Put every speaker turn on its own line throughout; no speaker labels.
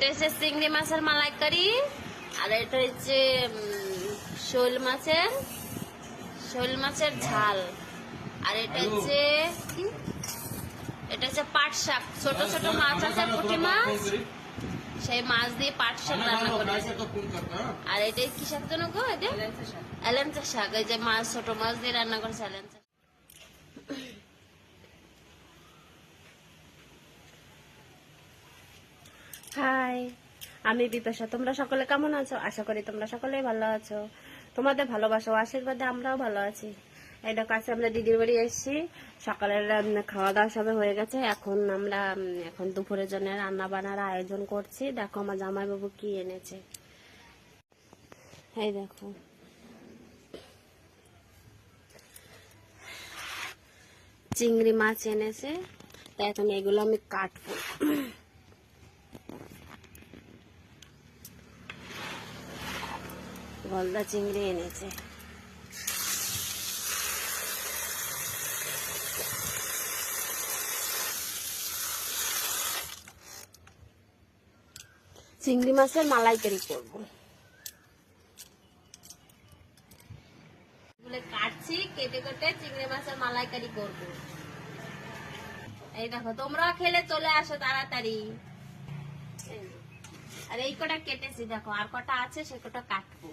এটা হচ্ছে চিংড়ি মাছের মালাইকারি আর এটা হচ্ছে শোল মাছের শোল মাছের ঝাল। আর এটা হচ্ছে এটা হচ্ছে পাট শাক। ছোট ছোট মাছ আছে পুঁটি মাছ। সেই মাছ দিয়ে পাট শাক রান্না করেছে আর এটা কি শাক যেন গো এটা? এলেঞ্চা শাক। এই যে মাছ ছোট মাছ দিয়ে রান্না করেছে এলেঞ্চা
হাই আমি বিপাশা, তোমরা সকলে কেমন আছো? আশা করি তোমরা সকলেই ভালো আছো। তোমাদের ভালোবাসা আশীর্বাদে আমরাও ভালো আছি। দেখো, আজকে আমরা দিদির বাড়ি এসেছি। সকালের খাওয়া দাওয়া সবে হয়ে গেছে। এখন আমরা এখন দুপুরের জন্য রান্না বান্নার আয়োজন করছি। দেখো, আমার জামাইবাবু কি এনেছে। এই দেখো। চিংড়ি মাছ এনেছে। তাই এখন এগুলো আমি কাটবো। গলদা চিংড়ি এনেছে। চিংড়ি মাছের মালাইকারি করব।
কাটছি, কেটে কেটে চিংড়ি মাছের মালাইকারি করব। এই দেখো, তোমরা খেলে চলে আসো তাড়াতাড়ি। আর এই কটা কেটেছি, দেখো, আর কটা আছে, সে কটা কাটবো।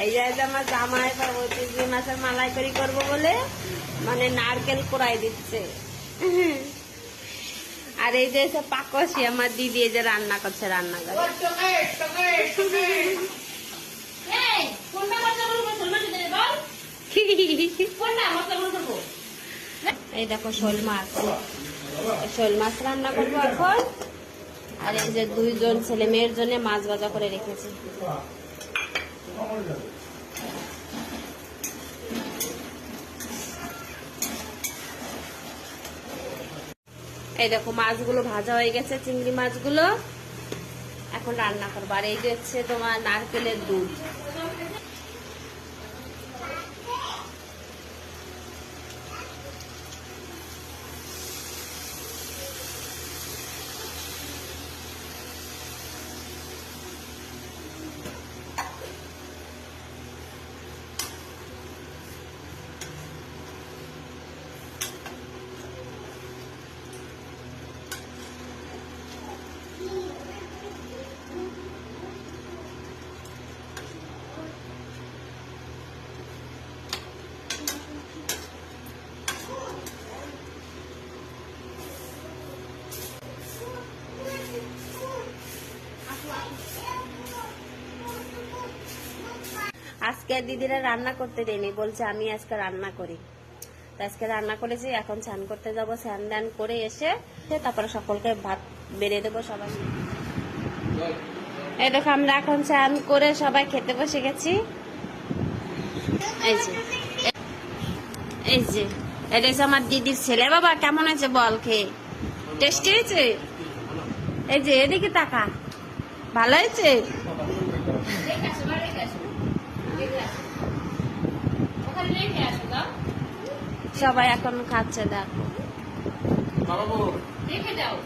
এই যে
আমার জামাই মাছের করব বলে মানে নারকেল কোড়াই দিচ্ছে আর এই যে পাকসি আমার দিদি এই যে রান্না করছে রান্না করে
এই, কোনটা মশলাগুলো মুসলমান দিদি বল? কোনটা মশলাগুলো করব?
এই দেখো শোল মাছ। শোল মাছ রান্না করব এখন। আর এই যে দুইজন ছেলে মেয়ের জন্য মাছ ভাজা করে রেখেছি। এই দেখো মাছগুলো ভাজা হয়ে গেছে, চিংড়ি মাছগুলো। এখন রান্না করব। আর এই যে হচ্ছে তোমার নারকেলের দুধ। আজকে দিদিরা রান্না করতে দেয়নি, বলছে আমি আজকে রান্না করি। তো আজকে রান্না করেছি, এখন স্নান করতে যাব, স্নান দান করে এসে তারপরে সকলকে ভাত বেড়ে দেবো সবাই। এই দেখো, আমরা এখন স্নান করে সবাই খেতে বসে গেছি। এই যে এই যে এটা হচ্ছে আমার দিদির ছেলে। বাবা, কেমন আছে বল খেয়ে? টেস্টি হয়েছে? এই যে, এদিকে তাকা। ভালো হয়েছে? সবাই এখন খাচ্ছে দেখো।
দেখে দাও